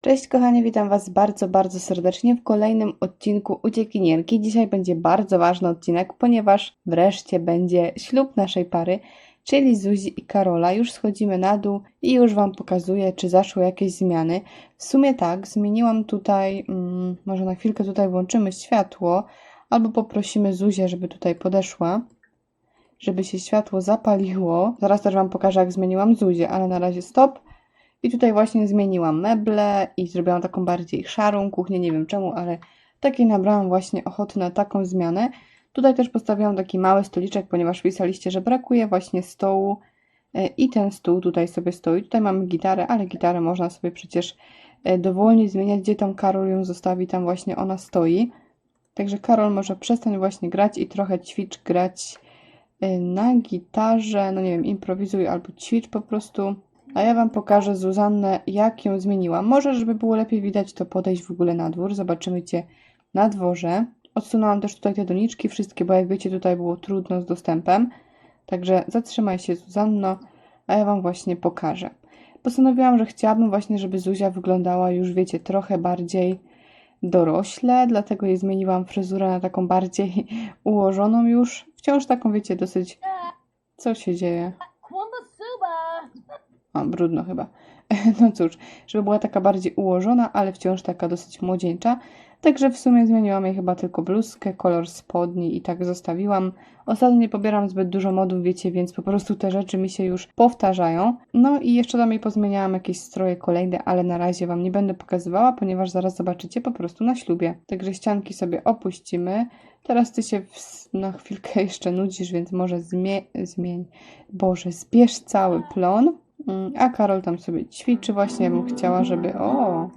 Cześć kochani, witam Was bardzo, bardzo serdecznie w kolejnym odcinku Uciekinierki. Dzisiaj będzie bardzo ważny odcinek, ponieważ wreszcie będzie ślub naszej pary, czyli Zuzi i Karola. Już schodzimy na dół i już Wam pokazuję, czy zaszły jakieś zmiany. W sumie tak, zmieniłam tutaj, mm, może na chwilkę tutaj włączymy światło, albo poprosimy Zuzię, żeby tutaj podeszła, żeby się światło zapaliło. Zaraz też Wam pokażę, jak zmieniłam Zuzię, ale na razie stop. I tutaj właśnie zmieniłam meble i zrobiłam taką bardziej szarą kuchnię, nie wiem czemu, ale takiej nabrałam właśnie ochoty na taką zmianę. Tutaj też postawiłam taki mały stoliczek, ponieważ pisaliście, że brakuje właśnie stołu e, i ten stół tutaj sobie stoi. Tutaj mamy gitarę, ale gitarę można sobie przecież e, dowolnie zmieniać, gdzie tam Karol ją zostawi, tam właśnie ona stoi. Także Karol może przestań właśnie grać i trochę ćwicz grać e, na gitarze, no nie wiem, improwizuj albo ćwicz po prostu. A ja Wam pokażę Zuzannę, jak ją zmieniłam. Może, żeby było lepiej widać, to podejść w ogóle na dwór. Zobaczymy Cię na dworze. Odsunęłam też tutaj te doniczki wszystkie, bo jak wiecie, tutaj było trudno z dostępem. Także zatrzymaj się Zuzanno, a ja Wam właśnie pokażę. Postanowiłam, że chciałabym właśnie, żeby Zuzia wyglądała już, wiecie, trochę bardziej dorośle, dlatego jej zmieniłam fryzurę na taką bardziej ułożoną już. Wciąż taką, wiecie, dosyć... Co się dzieje? O, brudno chyba. No cóż, żeby była taka bardziej ułożona, ale wciąż taka dosyć młodzieńcza. Także w sumie zmieniłam jej chyba tylko bluzkę, kolor spodni i tak zostawiłam. Ostatnio nie pobieram zbyt dużo modów, wiecie, więc po prostu te rzeczy mi się już powtarzają. No i jeszcze tam jej pozmieniałam jakieś stroje kolejne, ale na razie Wam nie będę pokazywała, ponieważ zaraz zobaczycie po prostu na ślubie. Także ścianki sobie opuścimy. Teraz Ty się w, na chwilkę jeszcze nudzisz, więc może zmie zmień. Boże, zbierz cały plon. Mm, A Karol tam sobie ćwiczy właśnie, ja bym chciała, żeby... O!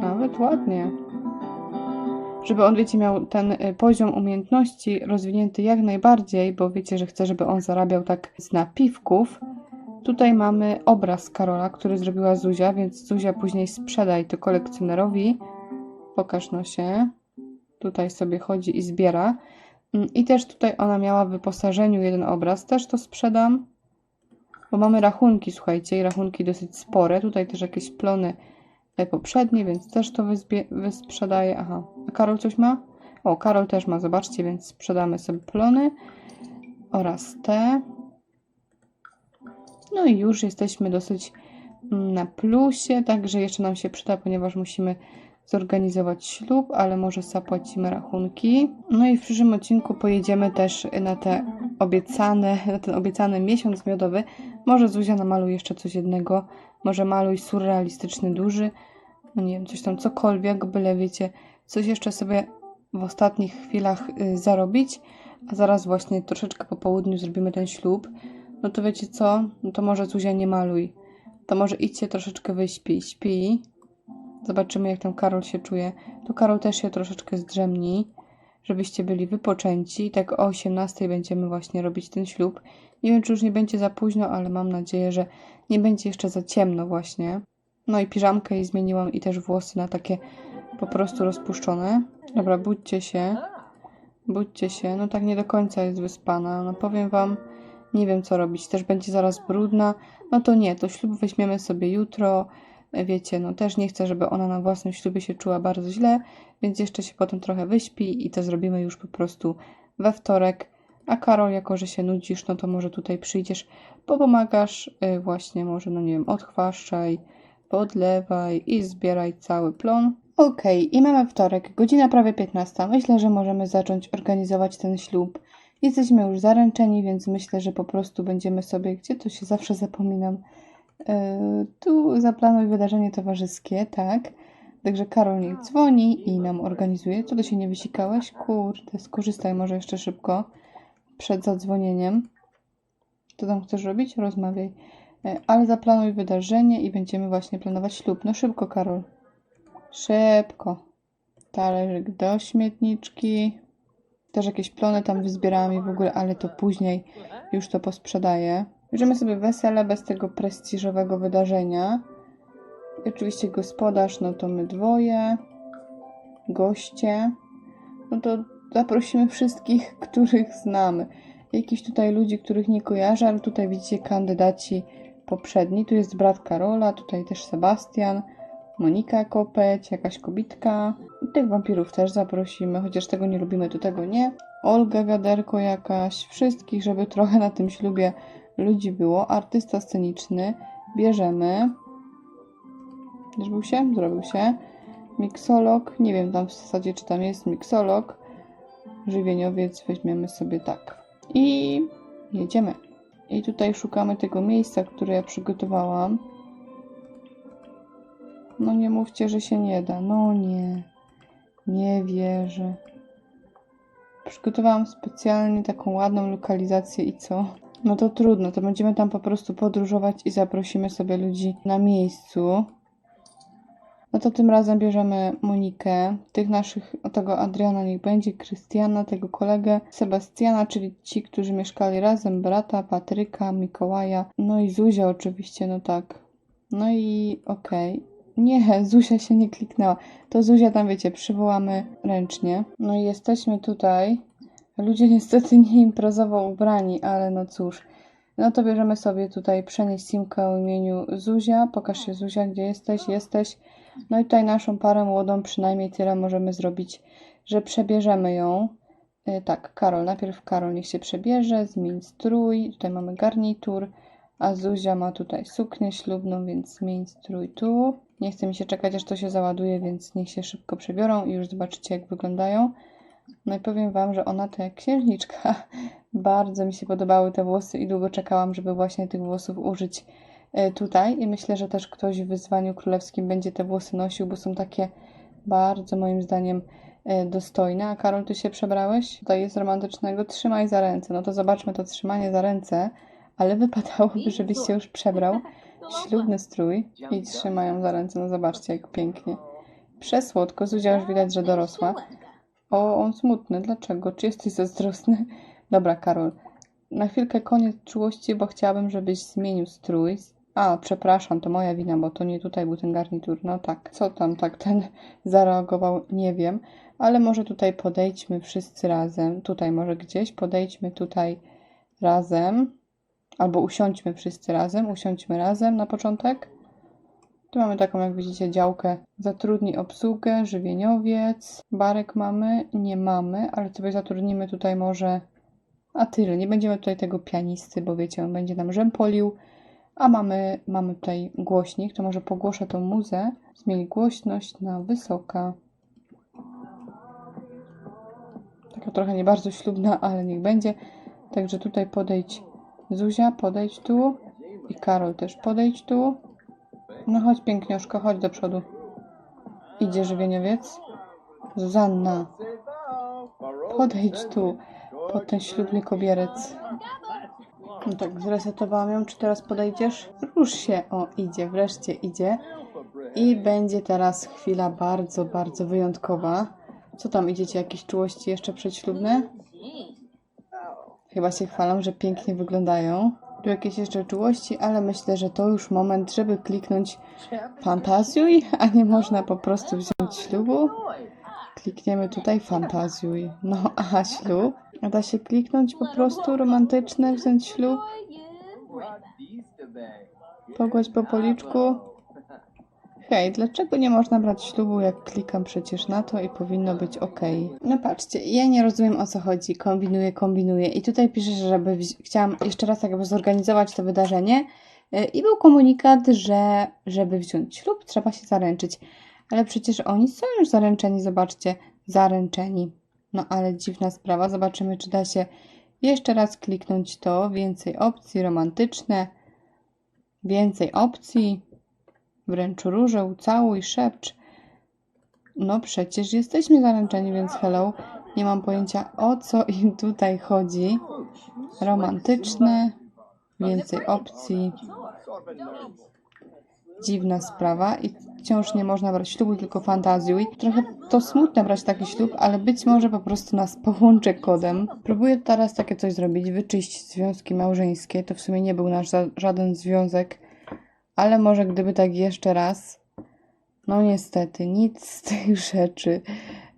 Nawet ładnie. Żeby on, wiecie, miał ten y, poziom umiejętności rozwinięty jak najbardziej, bo wiecie, że chcę, żeby on zarabiał tak z napiwków. Tutaj mamy obraz Karola, który zrobiła Zuzia, więc Zuzia później sprzedaj to kolekcjonerowi. Pokaż nosie. Tutaj sobie chodzi i zbiera. Mm, I też tutaj ona miała w wyposażeniu jeden obraz. Też to sprzedam. Bo mamy rachunki, słuchajcie, i rachunki dosyć spore. Tutaj też jakieś plony e, poprzednie, więc też to wysprzedaję. Aha, a Karol coś ma? O, Karol też ma, zobaczcie, więc sprzedamy sobie plony oraz te. No i już jesteśmy dosyć mm, na plusie, także jeszcze nam się przyda, ponieważ musimy zorganizować ślub, ale może zapłacimy rachunki. No i w przyszłym odcinku pojedziemy też na te obiecane, na ten obiecany miesiąc miodowy. Może Zuzia namaluje jeszcze coś jednego, może maluj surrealistyczny, duży, no nie wiem, coś tam, cokolwiek, byle wiecie, coś jeszcze sobie w ostatnich chwilach y, zarobić, a zaraz właśnie troszeczkę po południu zrobimy ten ślub. No to wiecie co? No to może Zuzia nie maluj. To może idźcie troszeczkę wyśpij, śpi. Zobaczymy, jak tam Karol się czuje. To Karol też się troszeczkę zdrzemni, żebyście byli wypoczęci. Tak o 18 będziemy właśnie robić ten ślub. Nie wiem, czy już nie będzie za późno, ale mam nadzieję, że nie będzie jeszcze za ciemno właśnie. No i piżamkę jej zmieniłam i też włosy na takie po prostu rozpuszczone. Dobra, budźcie się. Budźcie się. No tak nie do końca jest wyspana. No powiem wam, nie wiem co robić. Też będzie zaraz brudna. No to nie, to ślub weźmiemy sobie jutro. Wiecie, no też nie chcę, żeby ona na własnym ślubie się czuła bardzo źle, więc jeszcze się potem trochę wyśpi i to zrobimy już po prostu we wtorek. A Karol, jako że się nudzisz, no to może tutaj przyjdziesz, popomagasz, y, właśnie może, no nie wiem, odchwaszczaj, podlewaj i zbieraj cały plon. Okej, i mamy wtorek, godzina prawie 15. Myślę, że możemy zacząć organizować ten ślub. Jesteśmy już zaręczeni, więc myślę, że po prostu będziemy sobie, gdzie to się zawsze zapominam, tu zaplanuj wydarzenie towarzyskie, tak. Także Karol niech dzwoni i nam organizuje. Co ty się nie wysikałeś? Kurde, skorzystaj może jeszcze szybko przed zadzwonieniem. Co tam chcesz robić? Rozmawiaj. Yy, Ale zaplanuj wydarzenie i będziemy właśnie planować ślub. No szybko, Karol. Szybko. Talerzyk do śmietniczki. Też jakieś plony tam wyzbierałam i w ogóle, ale to później już to posprzedaję. Bierzemy sobie wesele bez tego prestiżowego wydarzenia. I oczywiście gospodarz, no to my dwoje. Goście. No to zaprosimy wszystkich, których znamy. Jakichś tutaj ludzi, których nie kojarzę, ale tutaj widzicie kandydaci poprzedni. Tu jest brat Karola, tutaj też Sebastian, Monika Kopeć, jakaś kobitka. Tych wampirów też zaprosimy, chociaż tego nie lubimy, to tego nie. Olga Gaderko jakaś, wszystkich, żeby trochę na tym ślubie ludzi było. Artysta sceniczny, bierzemy. Zrobił się? Zrobił się. Miksolog, nie wiem tam w zasadzie czy tam jest miksolog. Żywieniowiec weźmiemy sobie tak. I jedziemy. I tutaj szukamy tego miejsca, które ja przygotowałam. No nie mówcie, że się nie da. No nie. Nie wierzę. Przygotowałam specjalnie taką ładną lokalizację i co? No to trudno, to będziemy tam po prostu podróżować i zaprosimy sobie ludzi na miejscu. No to tym razem bierzemy Monikę, tych naszych, tego Adriana niech będzie, Krystiana, tego kolegę, Sebastiana, czyli ci, którzy mieszkali razem, brata, Patryka, Mikołaja, no i Zuzia oczywiście, no tak. No i okej. Nie, Zuzia się nie kliknęła. To Zuzia tam, wiecie, przywołamy ręcznie. No i jesteśmy tutaj. Ludzie niestety nie imprezowo ubrani, ale no cóż. No to bierzemy sobie tutaj przenieść simkę o imieniu Zuzia. Pokaż się Zuzia, gdzie jesteś? Jesteś. No i tutaj naszą parę młodą przynajmniej tyle możemy zrobić, że przebierzemy ją. Y, Tak, Karol, najpierw Karol niech się przebierze, zmień strój, tutaj mamy garnitur, a Zuzia ma tutaj suknię ślubną, więc zmień strój tu. Nie chce mi się czekać, aż to się załaduje, więc niech się szybko przebiorą i już zobaczycie, jak wyglądają. No i powiem Wam, że ona to jak księżniczka. Bardzo mi się podobały te włosy i długo czekałam, żeby właśnie tych włosów użyć e, tutaj. I myślę, że też ktoś w wyzwaniu królewskim będzie te włosy nosił, bo są takie bardzo moim zdaniem e, dostojne. A Karol, ty się przebrałeś? Tutaj jest romantycznego. Trzymaj za ręce. No to zobaczmy to trzymanie za ręce. Ale wypadałoby, żebyś się już przebrał. Ślubny strój i trzymają za ręce. No zobaczcie, jak pięknie. Przesłodko. Zuzia już widać, że dorosła. O, on smutny. Dlaczego? Czy jesteś zazdrosny? Dobra, Karol. Na chwilkę koniec czułości, bo chciałabym, żebyś zmienił strój. A, przepraszam, to moja wina, bo to nie tutaj był ten garnitur. No tak, co tam tak ten zareagował, nie wiem. Ale może tutaj podejdźmy wszyscy razem. Tutaj może gdzieś podejdźmy tutaj razem. Albo usiądźmy wszyscy razem. Usiądźmy razem na początek. Tu mamy taką, jak widzicie, działkę. Zatrudnij obsługę, żywieniowiec. Barek mamy? Nie mamy, ale sobie zatrudnimy tutaj może... A tyle, nie będziemy tutaj tego pianisty, bo wiecie, on będzie nam rzępolił. A mamy, mamy tutaj głośnik, to może pogłoszę tą muzę. Zmień głośność na wysoka. Taka trochę nie bardzo ślubna, ale niech będzie. Także tutaj podejdź Zuzia, podejdź tu. I Karol też podejdź tu. No chodź piękniuszko, chodź do przodu. Idzie żywieniowiec. Zuzanna, podejdź tu pod ten ślubny kobierec. No tak, zresetowałam ją. Czy teraz podejdziesz? Rusz się. O, idzie, wreszcie idzie. I będzie teraz chwila bardzo, bardzo wyjątkowa. Co tam, idziecie jakieś czułości jeszcze przedślubne? Chyba się chwalą, że pięknie wyglądają. Tu jakieś jeszcze czułości, ale myślę, że to już moment, żeby kliknąć fantazjuj, a nie można po prostu wziąć ślubu. Klikniemy tutaj fantazjuj. No, a ślub? A da się kliknąć po prostu romantyczne, wziąć ślub, pogłaść po policzku. Dlaczego nie można brać ślubu, jak klikam przecież na to i powinno być ok? No patrzcie, ja nie rozumiem o co chodzi. Kombinuję, kombinuję. I tutaj pisze, że żeby chciałam jeszcze raz jakby zorganizować to wydarzenie. y, I był komunikat, że żeby wziąć ślub, trzeba się zaręczyć. Ale przecież oni są już zaręczeni, zobaczcie, zaręczeni. No ale dziwna sprawa, zobaczymy, czy da się jeszcze raz kliknąć to. Więcej opcji romantyczne, więcej opcji, wręcz róże, ucałuj, szepcz. No przecież jesteśmy zaręczeni, więc hello. Nie mam pojęcia o co im tutaj chodzi. Romantyczne, więcej opcji. Dziwna sprawa i wciąż nie można brać ślubu, tylko fantazjuj. Trochę to smutne brać taki ślub, ale być może po prostu nas połączy kodem. Próbuję teraz takie coś zrobić, wyczyścić związki małżeńskie. To w sumie nie był nasz żaden związek, ale może gdyby tak jeszcze raz. No niestety, nic z tych rzeczy.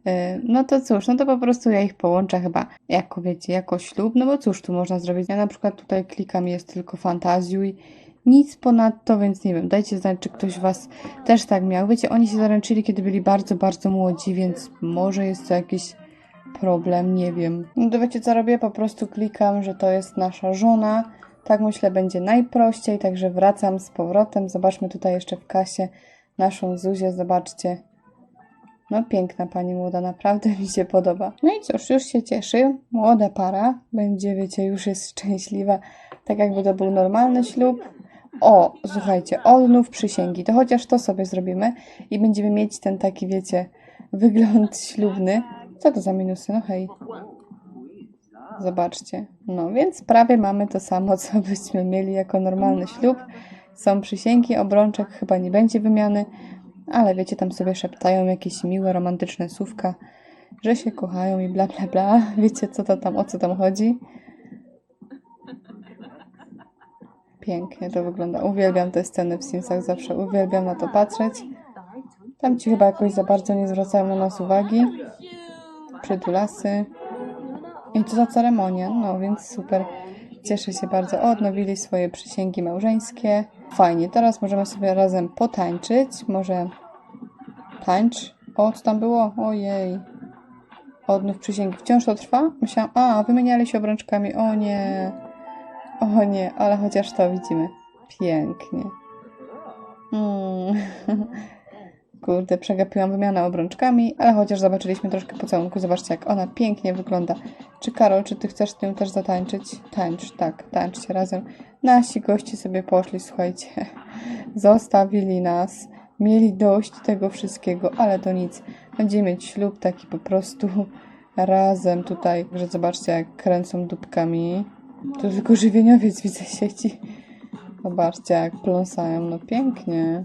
E, No to cóż, no to po prostu ja ich połączę chyba jako wiecie, jako ślub, no bo cóż tu można zrobić? Ja na przykład tutaj klikam jest tylko fantazjuj Nic ponadto, więc nie wiem, dajcie znać, czy ktoś Was też tak miał. Wiecie, oni się zaręczyli, kiedy byli bardzo, bardzo młodzi, więc może jest to jakiś problem, nie wiem. No to wiecie co robię? Po prostu klikam, że to jest nasza żona. Tak myślę będzie najprościej, także wracam z powrotem. Zobaczmy tutaj jeszcze w kasie naszą Zuzię, zobaczcie. No piękna pani młoda, naprawdę mi się podoba. No i cóż, już się cieszy. Młoda para będzie, wiecie, już jest szczęśliwa, tak jakby to był normalny ślub. O, słuchajcie, odnów przysięgi. To chociaż to sobie zrobimy i będziemy mieć ten taki, wiecie, wygląd ślubny. Co to za minusy? No hej. Zobaczcie. No więc prawie mamy to samo, co byśmy mieli jako normalny ślub. Są przysięgi, obrączek chyba nie będzie wymiany, ale wiecie, tam sobie szeptają jakieś miłe, romantyczne słówka, że się kochają i bla bla bla. Wiecie, co to tam, o co tam chodzi? Pięknie to wygląda. Uwielbiam te sceny w Simsach zawsze. Uwielbiam na to patrzeć. Tam ci chyba jakoś za bardzo nie zwracają na nas uwagi. Przytulasy. I to za ceremonia. No więc super. Cieszę się bardzo. Odnowili swoje przysięgi małżeńskie. Fajnie. Teraz możemy sobie razem potańczyć. Może tańcz. O, co tam było? Ojej. Odnów przysięgi. Wciąż to trwa? Myślałam, a, wymieniali się obrączkami. O nie. O nie, ale chociaż to widzimy. Pięknie. Mm. Kurde, przegapiłam wymianę obrączkami, ale chociaż zobaczyliśmy troszkę pocałunku. Zobaczcie, jak ona pięknie wygląda. Czy Karol, czy ty chcesz z nią też zatańczyć? Tańcz, tak, tańczcie razem. Nasi goście sobie poszli, słuchajcie. Zostawili nas. Mieli dość tego wszystkiego, ale to nic. Będziemy mieć ślub taki po prostu razem tutaj, że zobaczcie, jak kręcą dupkami. To tylko żywieniowiec widzę sieci. Zobaczcie, jak pląsają. No pięknie.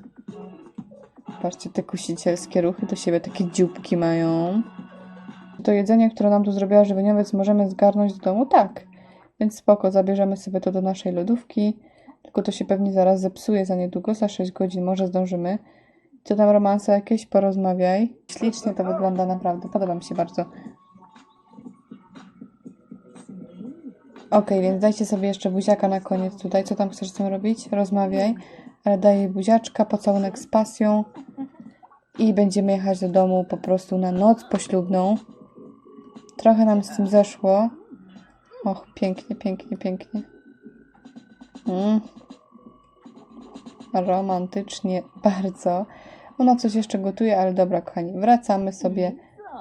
Patrzcie, te kusicielskie ruchy do siebie, takie dzióbki mają. To jedzenie, które nam tu zrobiła żywieniowiec, możemy zgarnąć do domu? Tak. Więc spoko, zabierzemy sobie to do naszej lodówki. Tylko to się pewnie zaraz zepsuje za niedługo, za 6 godzin może zdążymy. Co tam romanse jakieś? Porozmawiaj. Ślicznie to wygląda naprawdę, podoba mi się bardzo. Okej, więc dajcie sobie jeszcze buziaka na koniec tutaj. Co tam chcesz z tym robić? Rozmawiaj. Ale daj jej buziaczka, pocałunek z pasją. I będziemy jechać do domu po prostu na noc poślubną. Trochę nam z tym zeszło. Och, pięknie, pięknie, pięknie. Mm. Romantycznie bardzo. Ona coś jeszcze gotuje, ale dobra, kochani. Wracamy sobie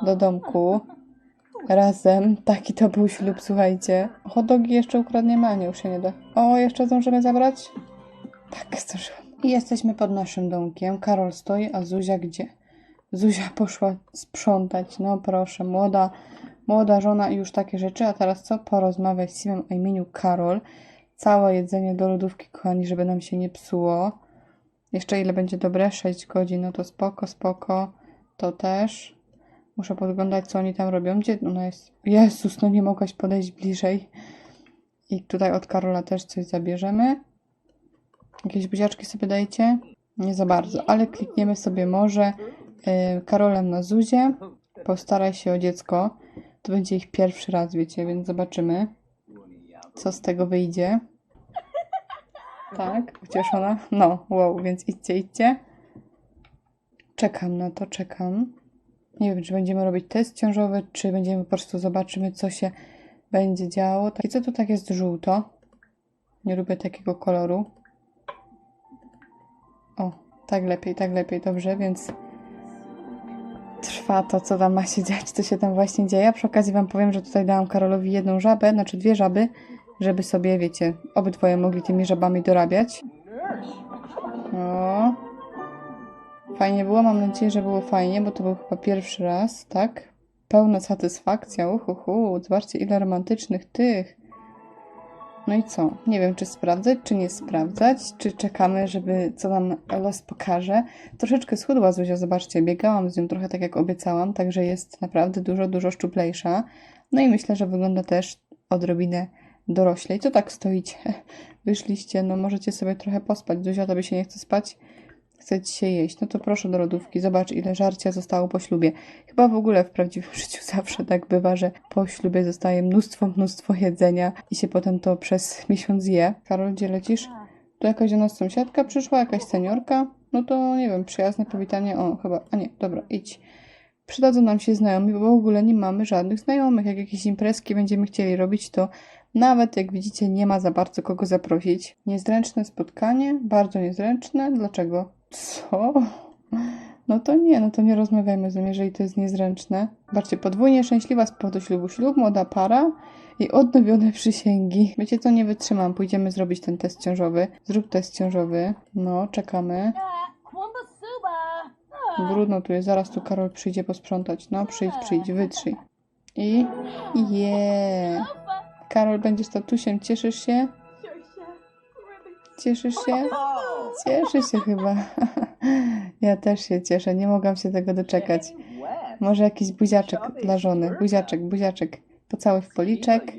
do domku razem. Taki to był ślub, słuchajcie. Hodogi jeszcze ukradniemy, a nie, już się nie da. O, jeszcze zdążymy zabrać? Tak, zdążyłam. I jesteśmy pod naszym domkiem. Karol stoi, a Zuzia gdzie? Zuzia poszła sprzątać. No proszę, młoda, młoda żona i już takie rzeczy. A teraz co? Porozmawiać z Simem o imieniu Karol. Całe jedzenie do lodówki, kochani, żeby nam się nie psuło. Jeszcze ile będzie dobre? 6 godzin, no to spoko, spoko. To też. Muszę podglądać, co oni tam robią. Gdzie ona jest? Jezus, no nie mogłaś podejść bliżej. I tutaj od Karola też coś zabierzemy. Jakieś buziaczki sobie dajcie? Nie za bardzo, ale klikniemy sobie może y, Karolem na Zuzie. Postaraj się o dziecko. To będzie ich pierwszy raz, wiecie, więc zobaczymy, co z tego wyjdzie. Tak, ucieszona? No, wow, więc idźcie, idźcie. Czekam na to, czekam. Nie wiem, czy będziemy robić test ciążowy, czy będziemy po prostu zobaczymy, co się będzie działo. I co tu tak jest żółto? Nie lubię takiego koloru. O, tak lepiej, tak lepiej, dobrze, więc trwa to, co tam ma się dziać, co się tam właśnie dzieje. A przy okazji Wam powiem, że tutaj dałam Karolowi jedną żabę, znaczy dwie żaby, żeby sobie, wiecie, obydwoje mogli tymi żabami dorabiać. O. Fajnie było, mam nadzieję, że było fajnie, bo to był chyba pierwszy raz, tak? Pełna satysfakcja, uhuhu, zobaczcie ile romantycznych tych. No i co? Nie wiem, czy sprawdzać, czy nie sprawdzać, czy czekamy, żeby co nam los pokaże. Troszeczkę schudła Zuzia, zobaczcie, biegałam z nią trochę tak jak obiecałam, także jest naprawdę dużo, dużo szczuplejsza. No i myślę, że wygląda też odrobinę doroślej. Co tak stoicie? Wyszliście, no możecie sobie trochę pospać. Zuzia, tobie się nie chce spać? Chce ci się jeść, no to proszę do lodówki, zobacz ile żarcia zostało po ślubie. Chyba w ogóle w prawdziwym życiu zawsze tak bywa, że po ślubie zostaje mnóstwo, mnóstwo jedzenia i się potem to przez miesiąc je. Karol, gdzie lecisz? Tu jakaś do nas sąsiadka przyszła, jakaś seniorka. No to nie wiem, przyjazne powitanie. O, chyba. A nie, dobra, idź. Przydadzą nam się znajomi, bo w ogóle nie mamy żadnych znajomych. Jak jakieś imprezki będziemy chcieli robić, to nawet jak widzicie, nie ma za bardzo kogo zaprosić. Niezręczne spotkanie, bardzo niezręczne. Dlaczego? Co? No to nie, no to nie rozmawiajmy z nim, jeżeli to jest niezręczne. Zobaczcie, podwójnie szczęśliwa z powodu ślubu. Ślub, młoda para i odnowione przysięgi. Wiecie co, nie wytrzymam. Pójdziemy zrobić ten test ciążowy. Zrób test ciążowy. No, czekamy. Brudno tu jest, zaraz tu Karol przyjdzie posprzątać. No, przyjdź, przyjdź, wytrzyj. I... je. Suba. Karol, będziesz tatusiem, cieszysz się? Cieszysz się? Cieszę się chyba. Ja też się cieszę, nie mogłam się tego doczekać. Może jakiś buziaczek dla żony. Buziaczek, buziaczek. Pocałuj w policzek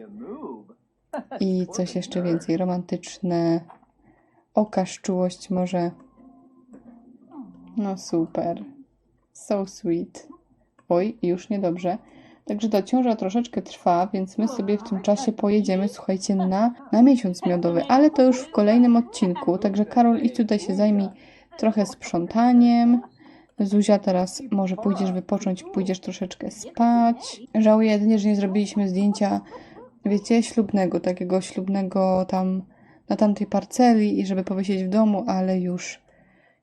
i coś jeszcze więcej. Romantyczne. Okaż czułość może. No super. So sweet. Oj, już niedobrze. Także ta ciąża troszeczkę trwa, więc my sobie w tym czasie pojedziemy, słuchajcie, na, na miesiąc miodowy, ale to już w kolejnym odcinku. Także Karol, idź tutaj się zajmij trochę sprzątaniem. Zuzia, teraz może pójdziesz wypocząć, pójdziesz troszeczkę spać. Żałuję jedynie, że nie zrobiliśmy zdjęcia, wiecie, ślubnego, takiego ślubnego tam na tamtej parceli i żeby powiesić w domu, ale już,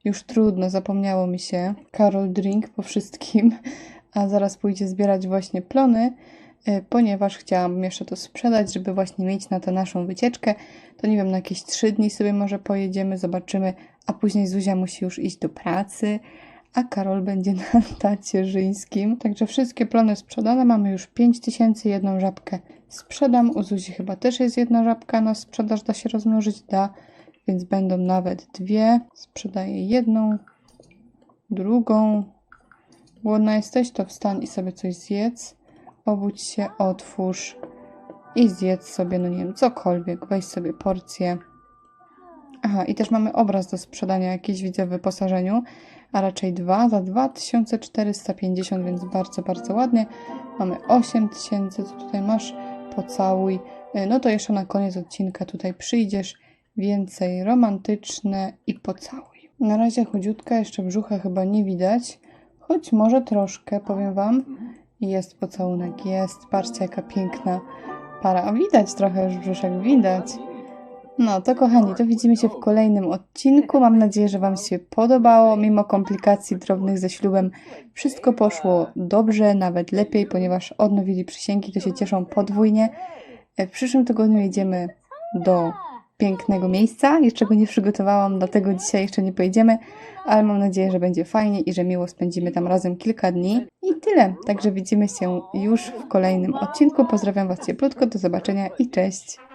już trudno, zapomniało mi się. Karol drink po wszystkim, a zaraz pójdzie zbierać właśnie plony, y, ponieważ chciałam jeszcze to sprzedać, żeby właśnie mieć na tę naszą wycieczkę. To nie wiem, na jakieś trzy dni sobie może pojedziemy, zobaczymy, a później Zuzia musi już iść do pracy, a Karol będzie na tacierzyńskim. Także wszystkie plony sprzedane, mamy już 5000, jedną żabkę sprzedam. U Zuzi chyba też jest jedna żabka na sprzedaż, da się rozmnożyć, da, więc będą nawet dwie. Sprzedaję jedną, drugą. Głodna jesteś, to wstań i sobie coś zjedz. Obudź się, otwórz i zjedz sobie, no nie wiem, cokolwiek. Weź sobie porcję. Aha, i też mamy obraz do sprzedania, jakiś widzę w wyposażeniu, a raczej dwa za 2450, więc bardzo, bardzo ładnie. Mamy 8000, co tutaj masz? Pocałuj. Y, No to jeszcze na koniec odcinka tutaj przyjdziesz. Więcej romantyczne i pocałuj. Na razie chudziutka, jeszcze brzucha chyba nie widać, choć może troszkę, powiem Wam. Jest pocałunek, jest. Patrzcie, jaka piękna para. A widać trochę już brzuszek, widać. No to kochani, to widzimy się w kolejnym odcinku. Mam nadzieję, że Wam się podobało. Mimo komplikacji drobnych ze ślubem, wszystko poszło dobrze, nawet lepiej, ponieważ odnowili przysięgi, to się cieszą podwójnie. W przyszłym tygodniu jedziemy do pięknego miejsca. Jeszcze go nie przygotowałam, dlatego dzisiaj jeszcze nie pojedziemy, ale mam nadzieję, że będzie fajnie i że miło spędzimy tam razem kilka dni. I tyle. Także widzimy się już w kolejnym odcinku. Pozdrawiam Was cieplutko, do zobaczenia i cześć.